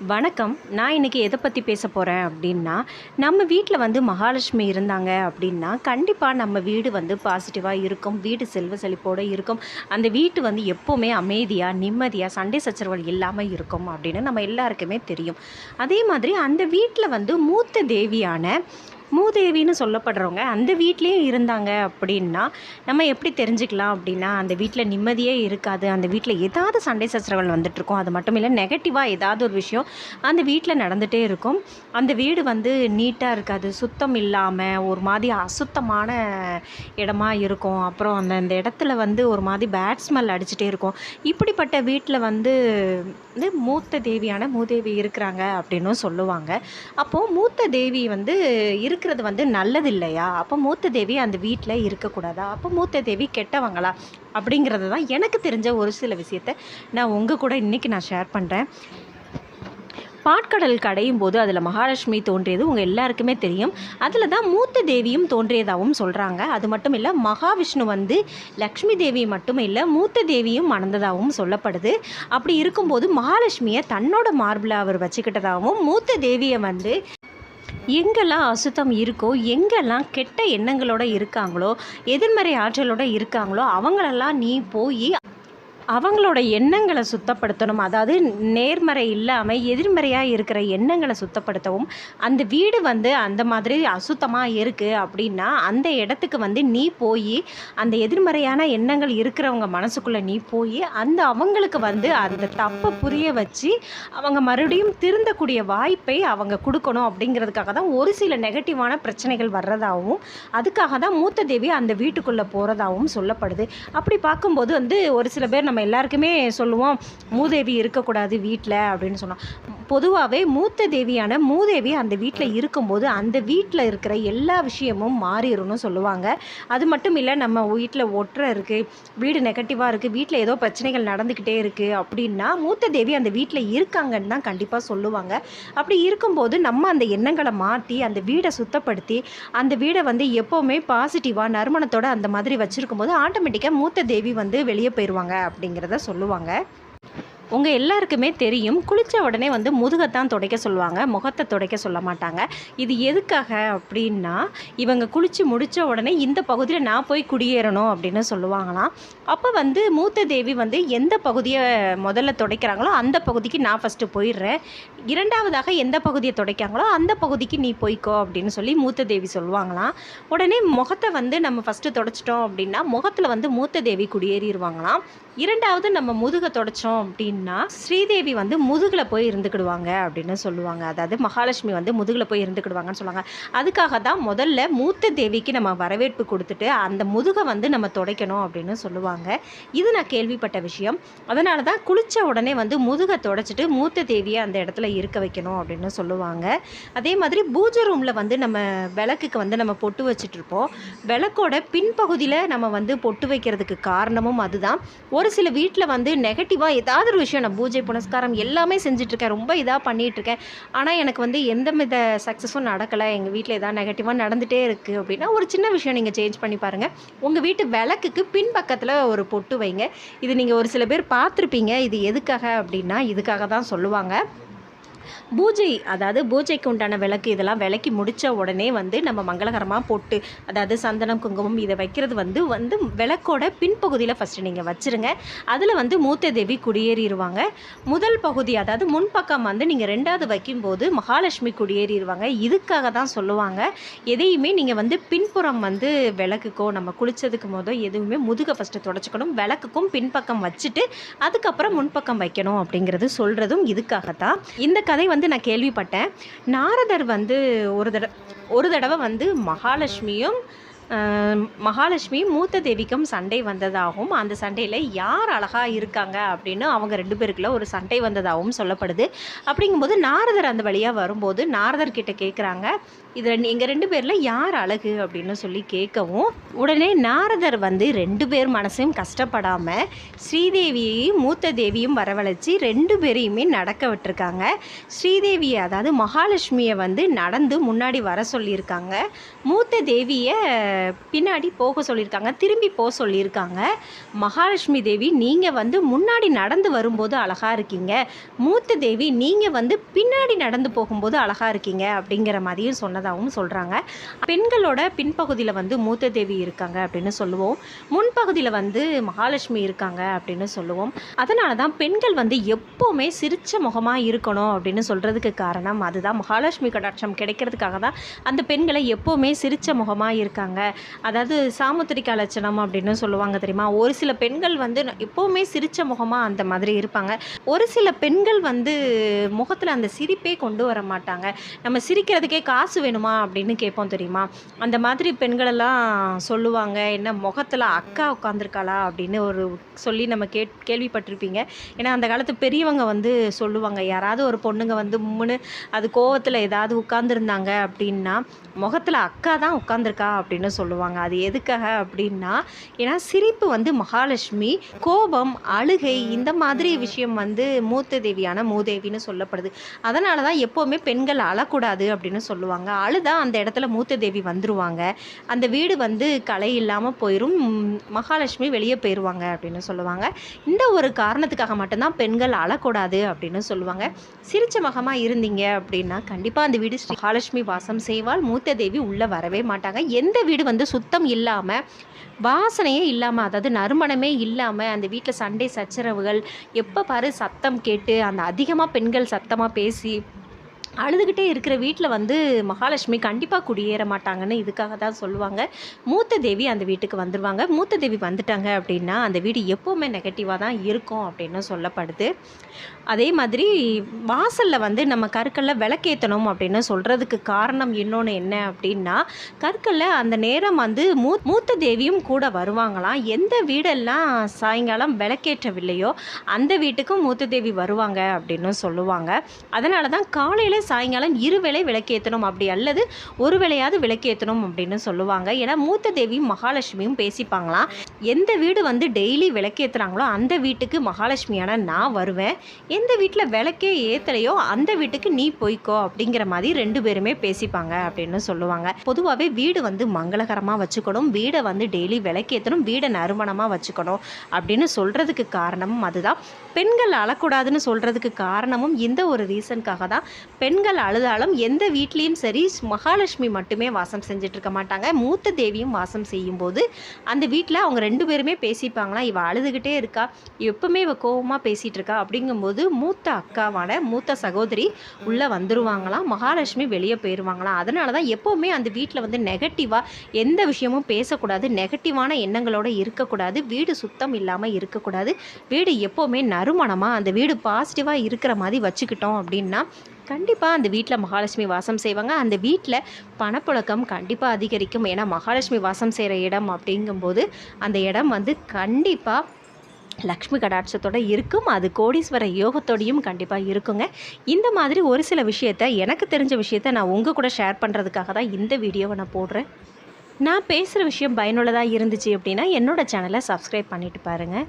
வணக்கம். நான் இன்றைக்கி எதை பற்றி பேச போகிறேன் அப்படின்னா நம்ம வீட்டில் வந்து மகாலட்சுமி இருந்தாங்க அப்படின்னா கண்டிப்பாக நம்ம வீடு வந்து பாசிட்டிவாக இருக்கும். வீடு செல்வ செழிப்போடு இருக்கும். அந்த வீட்டு வந்து எப்போவுமே அமைதியாக நிம்மதியாக சண்டை சச்சரவுகள் இல்லாமல் இருக்கும் அப்படின்னு நம்ம எல்லாருக்குமே தெரியும். அதே மாதிரி அந்த வீட்டில் வந்து மூத்த தேவியான மூதேவின்னு சொல்லப்படுறவங்க அந்த வீட்லேயும் இருந்தாங்க அப்படின்னா நம்ம எப்படி தெரிஞ்சுக்கலாம் அப்படின்னா அந்த வீட்டில் நிம்மதியே இருக்காது. அந்த வீட்டில் ஏதாவது சண்டை சச்சரவுகள் வந்துட்டுருக்கும் அது மட்டும் இல்லை நெகட்டிவாக ஏதாவது ஒரு விஷயம் அந்த வீட்டில் நடந்துகிட்டே இருக்கும். அந்த வீடு வந்து நீட்டாக இருக்காது. சுத்தம் இல்லாமல் ஒரு மாதிரி அசுத்தமான இடமா இருக்கும். அப்புறம் அந்த அந்த இடத்துல வந்து ஒரு மாதிரி பேட் ஸ்மெல் அடிச்சுட்டே இருக்கும். இப்படிப்பட்ட வீட்டில் வந்து வந்து மூத்த தேவியான மூதேவி இருக்கிறாங்க அப்படின்னும் சொல்லுவாங்க. அப்போது மூத்த தேவி வந்து இரு இருக்கிறது வந்து நல்லது இல்லையா அப்போ மூத்த தேவி அந்த வீட்டில் இருக்கக்கூடாதா? அப்போ மூத்த தேவி கெட்டவங்களா? அப்படிங்கிறது தான் எனக்கு தெரிஞ்ச ஒரு சில விஷயத்தை நான் உங்கள் கூட இன்றைக்கி நான் ஷேர் பண்ணுறேன் பாட்கடலுக்கு கடையும் போது அதில் மகாலட்சுமி தோன்றியது உங்கள் எல்லாருக்குமே தெரியும். அதில் தான் மூத்த தேவியும் தோன்றியதாகவும் சொல்கிறாங்க அது மட்டும் இல்லை மகாவிஷ்ணு வந்து லக்ஷ்மி தேவி மட்டும் இல்லை மூத்த தேவியும் மணந்ததாகவும் சொல்லப்படுது. அப்படி இருக்கும்போது மகாலட்சுமியை தன்னோட மார்பில் அவர் வச்சுக்கிட்டதாகவும் மூத்த தேவியை வந்து எங்கெல்லாம் அசுத்தம் இருக்கோ எங்கெல்லாம் கெட்ட எண்ணங்களோட இருக்காங்களோ எதிர்மறை ஆற்றலோட இருக்காங்களோ அவங்களெல்லாம் நீ போய் அவங்களோட எண்ணங்களை சுத்தப்படுத்தணும். அதாவது நேர்மறை இல்லாமல் எதிர்மறையாக இருக்கிற எண்ணங்களை சுத்தப்படுத்தவும் அந்த வீடு வந்து அந்த மாதிரி அசுத்தமாக இருக்குது அப்படின்னா அந்த இடத்துக்கு வந்து நீ போய் அந்த எதிர்மறையான எண்ணங்கள் இருக்கிறவங்க மனசுக்குள்ளே நீ போய் அந்த அவங்களுக்கு வந்து அந்த தப்பை புரிய வச்சு அவங்க மறுபடியும் திருந்தக்கூடிய வாய்ப்பை அவங்க கொடுக்கணும் அப்படிங்கிறதுக்காக தான் ஒரு சில நெகட்டிவான பிரச்சனைகள் வர்றதாகவும் அதுக்காக தான் மூத்த தேவி அந்த வீட்டுக்குள்ளே போகிறதாகவும் சொல்லப்படுது. அப்படி பார்க்கும்போது வந்து ஒரு சில பேர் நம்ம நம்ம எல்லாருக்குமே சொல்லுவோம் மூதேவி இருக்கக்கூடாது வீட்டில் அப்படின்னு சொன்னோம். பொதுவாகவே மூத்த தேவியான மூதேவி அந்த வீட்டில் இருக்கும்போது அந்த வீட்டில் இருக்கிற எல்லா விஷயமும் மாறிடும்னு சொல்லுவாங்க. அது மட்டும் இல்லை நம்ம வீட்டில் ஒற்றை இருக்குது வீடு நெகட்டிவாக இருக்குது வீட்டில் ஏதோ பிரச்சனைகள் நடந்துக்கிட்டே இருக்குது அப்படின்னா மூத்த தேவி அந்த வீட்டில் இருக்காங்கன்னு தான் கண்டிப்பாக சொல்லுவாங்க. அப்படி இருக்கும்போது நம்ம அந்த எண்ணங்களை மாற்றி அந்த வீடை சுத்தப்படுத்தி அந்த வீடை வந்து எப்போவுமே பாசிட்டிவாக நறுமணத்தோடு அந்த மாதிரி வச்சுருக்கும் போது ஆட்டோமேட்டிக்காக மூத்த தேவி வந்து வெளியே போயிடுவாங்க அப்படிங்கிறத சொல்லுவாங்க. உங்கள் எல்லாருக்குமே தெரியும் குளித்த உடனே வந்து முதுகத்தான் துடைக்க சொல்லுவாங்க முகத்தை துடைக்க சொல்ல மாட்டாங்க. இது எதுக்காக அப்படின்னா இவங்க குளித்து முடித்த உடனே இந்த பகுதியில் நான் போய் குடியேறணும் அப்படின்னு சொல்லுவாங்களாம். அப்போ வந்து மூத்த தேவி வந்து எந்த பகுதியை முதல்ல துடைக்கிறாங்களோ அந்த பகுதிக்கு நான் ஃபஸ்ட்டு போயிடுறேன். இரண்டாவதாக எந்த பகுதியை துடைக்காங்களோ அந்த பகுதிக்கு நீ போய்க்கோ அப்படின்னு சொல்லி மூத்த தேவி சொல்லுவாங்களாம். உடனே முகத்தை வந்து நம்ம ஃபஸ்ட்டு தொடச்சிட்டோம் அப்படின்னா முகத்தில் வந்து மூத்த தேவி குடியேறிடுவாங்களாம் இரண்டாவது நம்ம முதுகை தொடச்சோம் அப்படின்னா ஸ்ரீதேவி வந்து முதுகில் போய் இருந்துக்கிடுவாங்க அப்படின்னு சொல்லுவாங்க. அதாவது மகாலட்சுமி வந்து முதுகில் போய் இருந்துக்கிடுவாங்கன்னு சொல்லுவாங்க. அதுக்காக தான் முதல்ல மூத்த தேவிக்கு நம்ம வரவேற்பு கொடுத்துட்டு அந்த முதுகை வந்து நம்ம துடைக்கணும் அப்படின்னு சொல்லுவாங்க. இது நான் கேள்விப்பட்ட விஷயம். அதனால தான் குளித்த உடனே வந்து முதுகை தொடச்சிட்டு மூத்த தேவியை அந்த இடத்துல இருக்க வைக்கணும் அப்படின்னு சொல்லுவாங்க. அதே மாதிரி பூஜை ரூமில் வந்து நம்ம விளக்குக்கு வந்து நம்ம பொட்டு வச்சுட்டு இருப்போம். விளக்கோட பின்பகுதியில் நம்ம வந்து பொட்டு வைக்கிறதுக்கு காரணமும் அதுதான். ஒரு சில வீட்டில் வந்து நெகட்டிவாக ஏதாவது ஒரு விஷயம் நான் பூஜை புனஸ்காரம் எல்லாமே செஞ்சிட்ருக்கேன் ரொம்ப இதாக பண்ணிகிட்ருக்கேன் ஆனால் எனக்கு வந்து எந்த வித சக்ஸஸும் நடக்கலை. எங்கள் வீட்டில் ஏதாவது நெகட்டிவாக நடந்துகிட்டே இருக்குது அப்படின்னா ஒரு சின்ன விஷயம் நீங்கள் சேஞ்ச் பண்ணி பாருங்கள் உங்கள் வீட்டு விளக்குக்கு பின்பக்கத்தில் ஒரு பொட்டு வைங்க. இது நீங்கள் ஒரு சில பேர் பார்த்துருப்பீங்க. இது எதுக்காக அப்படின்னா இதுக்காக தான் சொல்லுவாங்க. பூஜை அதாவது பூஜைக்கு உண்டான விளக்கு இதெல்லாம் விளக்கி முடித்த உடனே வந்து நம்ம மங்களகரமாக பொட்டு அதாவது சந்தனம் குங்குமம் இதை வைக்கிறது வந்து வந்து விளக்கோட பின்பகுதியில் ஃபஸ்ட்டு நீங்கள் வச்சுருங்க. அதில் வந்து மூத்த தேவி குடியேறிடுவாங்க முதல் பகுதி அதாவது முன்பக்கம் வந்து நீங்கள் ரெண்டாவது வைக்கும்போது மகாலட்சுமி குடியேறிடுவாங்க இதுக்காக தான் சொல்லுவாங்க. எதையுமே நீங்கள் வந்து பின்புறம் வந்து விளக்குக்கோ நம்ம குளித்ததுக்கு போதோ எதுவுமே முதுகை ஃபஸ்ட்டு தொடச்சிக்கணும். விளக்குக்கும் பின்பக்கம் வச்சுட்டு அதுக்கப்புறம் முன்பக்கம் வைக்கணும் அப்படிங்கிறது சொல்கிறதும் இதுக்காகத்தான். இந்த கதை வந்து நான் கேள்விப்பட்டேன். நாரதர் வந்து ஒரு தடவை ஒரு தடவை வந்து மகாலட்சுமியும் மகாலட்சுமி மூத்த தேவிக்கும் சண்டை வந்ததாகவும் அந்த சண்டையில் யார் அழகாக இருக்காங்க அப்படின்னு அவங்க ரெண்டு பேருக்குள்ள ஒரு சண்டை வந்ததாகவும் சொல்லப்படுது. அப்படிங்கும்போது நாரதர் அந்த வழியாக வரும்போது நாரதர் கிட்ட கேட்குறாங்க இதில் எங்கள் ரெண்டு பேரில் யார் அழகு? அப்படின்னு சொல்லி கேட்கவும் உடனே நாரதர் வந்து ரெண்டு பேர் மனசையும் கஷ்டப்படாமல் ஸ்ரீதேவியையும் மூத்த தேவியும் வரவழைச்சி ரெண்டு பேரையுமே நடக்க விட்டுருக்காங்க. ஸ்ரீதேவியை அதாவது மகாலட்சுமியை வந்து நடந்து முன்னாடி வர சொல்லியிருக்காங்க. மூத்த தேவியை பின்னாடி போக சொல்லியிருக்காங்க திரும்பி போக சொல்லியிருக்காங்க. மகாலட்சுமி தேவி நீங்கள் வந்து முன்னாடி நடந்து வரும்போது அழகாக இருக்கீங்க. மூத்த தேவி நீங்கள் வந்து பின்னாடி நடந்து போகும்போது அழகாக இருக்கீங்க அப்படிங்கிற மாதிரியும் சொன்னதாகவும் சொல்கிறாங்க பெண்களோட பின்பகுதியில் வந்து மூத்த தேவி இருக்காங்க அப்படின்னு சொல்லுவோம். முன்பகுதியில் வந்து மகாலட்சுமி இருக்காங்க அப்படின்னு சொல்லுவோம். அதனால தான் பெண்கள் வந்து எப்போவுமே சிரித்த முகமாக இருக்கணும் அப்படின்னு சொல்கிறதுக்கு காரணம் அதுதான். மகாலட்சுமி கடாட்சம் கிடைக்கிறதுக்காக தான் அந்த பெண்களை எப்போவுமே சிரித்த முகமாக இருக்காங்க. அதாவது சாமுத்திரிகா லட்சணம் அப்படின்னு சொல்லுவாங்க தெரியுமா? ஒரு சில பெண்கள் வந்து எப்போவுமே சிரித்த முகமாக அந்த மாதிரி இருப்பாங்க. ஒரு சில பெண்கள் வந்து முகத்தில் அந்த சிரிப்பே கொண்டு வர மாட்டாங்க. நம்ம சிரிக்கிறதுக்கே காசு வேணுமா அப்படின்னு கேட்போம் தெரியுமா? அந்த மாதிரி பெண்களெல்லாம் சொல்லுவாங்க என்ன முகத்தில் அக்கா உட்காந்துருக்காளா அப்படின்னு ஒரு சொல்லி நம்ம கேட் கேள்விப்பட்டிருப்பீங்க. ஏன்னா அந்த காலத்து பெரியவங்க வந்து சொல்லுவாங்க யாராவது ஒரு பொண்ணுங்க வந்து முன்னு அது கோவத்தில் ஏதாவது உட்காந்துருந்தாங்க அப்படின்னா முகத்தில் அக்கா தான் உட்காந்துருக்கா அப்படின்னு சொல்லுவாங்க. அது எதுக்காக அப்படின்னா ஏன்னா சிரிப்பு வந்து மகாலட்சுமி கோபம் அழுகை இந்த மாதிரி விஷயம் வந்து மூத்த தேவியான மூதேவின்னு சொல்லப்படுது. அதனால தான் எப்போவுமே பெண்கள் அழக்கூடாது அப்படின்னு சொல்லுவாங்க. அழுதா அந்த இடத்துல மூத்த தேவி வந்துருவாங்க. அந்த வீடு வந்து கலை இல்லாமல் போயிடும் மகாலட்சுமி வெளியே போயிடுவாங்க அப்படின்னு சொல்லுவாங்க. இந்த ஒரு காரணத்துக்காக மட்டும்தான் பெண்கள் அழக்கூடாது அப்படின்னு சொல்லுவாங்க. சிரிச்ச முகமாக இருந்தீங்க அப்படின்னா கண்டிப்பாக அந்த வீடு ஸ்ரீ மகாலட்சுமி வாசம் செய்வால் மூத்த தேவி உள்ளே வரவே மாட்டாங்க. எந்த வீடு வந்து சுத்தம் இல்லாமல் வாசனையே இல்லாமல் அதாவது நறுமணமே இல்லாமல் அந்த வீட்டில் சண்டை சச்சரவுகள் எப்போ பாரு சத்தம் கேட்டு அந்த அதிகமாக பெண்கள் சத்தமாக பேசி அழுதுகிட்டே இருக்கிற வீட்டில் வந்து மகாலட்சுமி கண்டிப்பாக குடியேற மாட்டாங்கன்னு இதுக்காக தான் சொல்லுவாங்க. மூத்த தேவி அந்த வீட்டுக்கு வந்துடுவாங்க மூத்த தேவி வந்துட்டாங்க அப்படின்னா அந்த வீடு எப்போவுமே நெகட்டிவாக தான் இருக்கும் அப்படின்னு சொல்லப்படுது. அதே மாதிரி வாசலில் வந்து நம்ம கற்களில் விளக்கேற்றணும் அப்படின்னு சொல்கிறதுக்கு காரணம் இன்னொன்று என்ன அப்படின்னா கற்களில் அந்த நேரம் வந்து மூ மூத்த தேவியும் கூட வருவாங்களாம். எந்த வீடெல்லாம் சாயங்காலம் விளக்கேற்றவில்லையோ அந்த வீட்டுக்கும் மூத்த தேவி வருவாங்க அப்படின்னு சொல்லுவாங்க. அதனால தான் காலையில் சாயங்காலம் இருவேளை விளக்கேற்றணும் அப்படி அல்லது ஒரு வேளையாவது விளக்கேற்றணும் அப்படின்னு சொல்லுவாங்க. ஏன்னா மூத்த தேவியும் மகாலட்சுமியும் பேசிப்பாங்களாம். எந்த வீடு வந்து டெய்லி விளக்கேற்றுறாங்களோ அந்த வீட்டுக்கு மகாலட்சுமியான நான் வருவேன். எந்த வீட்டில் விளக்கே ஏற்றலையோ அந்த வீட்டுக்கு நீ போய்க்கோ அப்படிங்கிற மாதிரி ரெண்டு பேருமே பேசிப்பாங்க அப்படின்னு சொல்லுவாங்க. பொதுவாகவே வீடு வந்து மங்களகரமாக வச்சுக்கணும். வீடை வந்து டெய்லி விளக்கேற்றணும் வீடை நறுமணமாக வச்சுக்கணும் அப்படின்னு சொல்கிறதுக்கு காரணமும் அதுதான். பெண்கள் அழக்கூடாதுன்னு சொல்கிறதுக்கு காரணமும் இந்த ஒரு ரீசனுக்காக தான் பெண் பெண்கள் அழுதாலும் எந்த வீட்லேயும் சரி மகாலட்சுமி மட்டுமே வாசம் செஞ்சுட்டு இருக்க மாட்டாங்க. மூத்த தேவியும் வாசம் செய்யும்போது அந்த வீட்டில் அவங்க ரெண்டு பேருமே பேசிப்பாங்களாம் இவள் அழுதுகிட்டே இருக்கா எப்பவுமே இவள் கோவமாக பேசிகிட்டு இருக்கா அப்படிங்கும்போது மூத்த அக்காவான மூத்த சகோதரி உள்ளே வந்துருவாங்களாம் மகாலட்சுமி வெளியே போயிடுவாங்களாம் அதனால தான் எப்போவுமே அந்த வீட்டில் வந்து நெகட்டிவாக எந்த விஷயமும் பேசக்கூடாது நெகட்டிவான எண்ணங்களோட இருக்கக்கூடாது வீடு சுத்தம் இல்லாமல் இருக்கக்கூடாது வீடு எப்போவுமே நறுமணமாக அந்த வீடு பாசிட்டிவாக இருக்கிற மாதிரி வச்சுக்கிட்டோம் அப்படின்னா கண்டிப்பாக அந்த வீட்டில் மகாலட்சுமி வாசம் செய்வாங்க. அந்த வீட்டில் பணப்புழக்கம் கண்டிப்பாக அதிகரிக்கும். ஏன்னா மகாலட்சுமி வாசம் செய்கிற இடம் அப்படிங்கும்போது அந்த இடம் வந்து கண்டிப்பாக லக்ஷ்மி கடாட்சத்தோட இருக்கும். அது கோடீஸ்வர யோகத்தோடையும் கண்டிப்பாக இருக்குங்க. இந்த மாதிரி ஒரு சில விஷயத்த எனக்கு தெரிஞ்ச விஷயத்த நான் உங்கள் கூட ஷேர் பண்ணுறதுக்காக தான் இந்த வீடியோவை நான் போடுறேன். நான் பேசுகிற விஷயம் பயனுள்ளதாக இருந்துச்சு அப்படின்னா என்னோட சேனலை சப்ஸ்கிரைப் பண்ணிட்டு பாருங்கள்